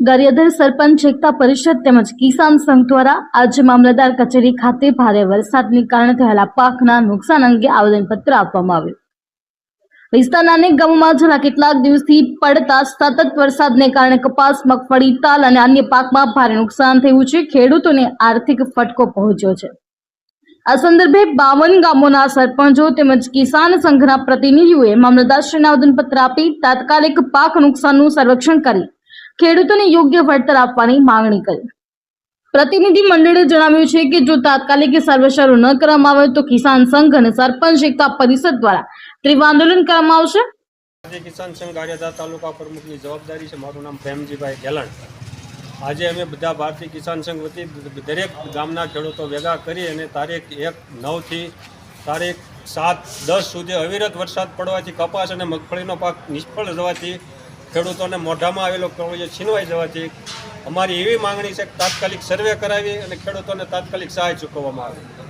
ગારિયાધાર સરપંચ એકતા પરિષદ તેમજ કિસાન સંઘ દ્વારા આજે મામલતદાર કચેરી ખાતે ભારે વરસાદને કારણે થયેલા પાકના નુકસાન અંગે આવેદનપત્ર આપવામાં આવ્યું. વિસ્તારના અનેક ગામોમાં છેલ્લા કેટલાક દિવસથી પડતા સતત વરસાદને કારણે કપાસ, મગફળી, તાલ અને અન્ય પાકમાં ભારે નુકસાન થયું છે. ખેડૂતોને આર્થિક ફટકો પહોંચ્યો છે. આ સંદર્ભે બાવન ગામોના સરપંચો તેમજ કિસાન સંઘના પ્રતિનિધિઓએ મામલતદારશ્રીને આવેદનપત્ર આપી તાત્કાલિક પાક નુકસાનનું સર્વેક્ષણ કરી ખેડૂતોને યોગ્ય વળતર આપવાની માંગણી કરી. પ્રતિનિધિ મંડળે જણાવ્યું છે કે જો તાત્કાલિક સર્વે ન કરવામાં આવે તો કિસાન સંઘ અને સરપંચ એકતા પરિષદ દ્વારા તીવ્ર આંદોલન કરવામાં આવશે. આજે કિસાન સંઘ ગારિયાધાર તાલુકા પ્રમુખની જવાબદારી છે. મારું નામ પ્રેમજીભાઈ ગેલણ. આજે અમે બધા ભારતીય કિસાન સંઘ વતી દરેક ગામના ખેડૂતો ભેગા કરી અને તારીખ એક નવથી તારીખ સાત, દસ સુધી અવિરત વરસાદ પડવાથી કપાસ અને મગફળીનો પાક નિષ્ફળ જવાથી ખેડૂતોને મોઢામાં આવેલો કવળિયો છીનવાઈ જવાથી અમારી એવી માંગણી છે કે તાત્કાલિક સર્વે કરાવી અને ખેડૂતોને તાત્કાલિક સહાય ચૂકવવામાં આવે.